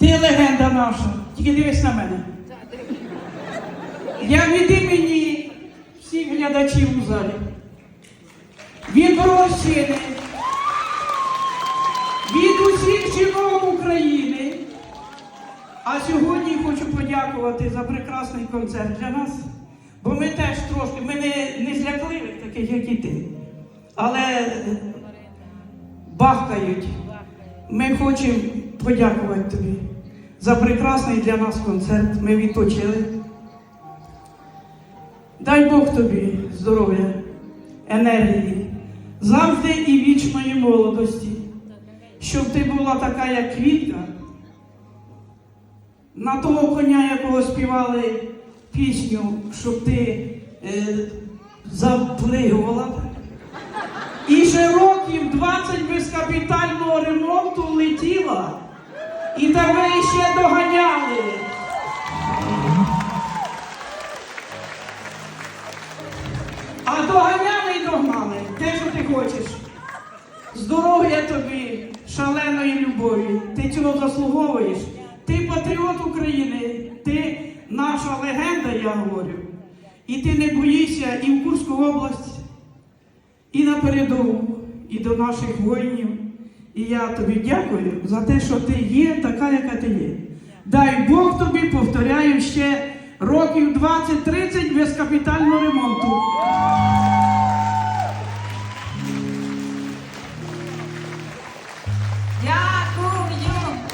Ти легенда наша. Тільки дивись на мене. Я від імені всіх глядачів у залі. Від Рощини, від усіх жінок України. А сьогодні хочу подякувати за прекрасний концерт для нас. Бо ми теж трошки, ми не, не злякливих, таких, як і ти. Але бахкають. Ми хочемо подякувати тобі за прекрасний для нас концерт. Ми відпочили. Дай Бог тобі здоров'я, енергії, завжди і вічної молодості, щоб ти була така, як квітка, на того коня, якого співали пісню, щоб ти е, заплигувала. І ще років 20 без капітального ремонту летіла, і тебе ще доганяли. А доганяли й догнали те, що ти хочеш. Здоров'я тобі, шаленої любові. Ти цього заслуговуєш. Ти патріот України, ти наша легенда, я говорю. І ти не боїшся і в Курську область, і на передову, і до наших воїнів. І я тобі дякую за те, що ти є така, яка ти є. Дай Бог тобі, повторяю, ще років 20-30 без капітального ремонту. Я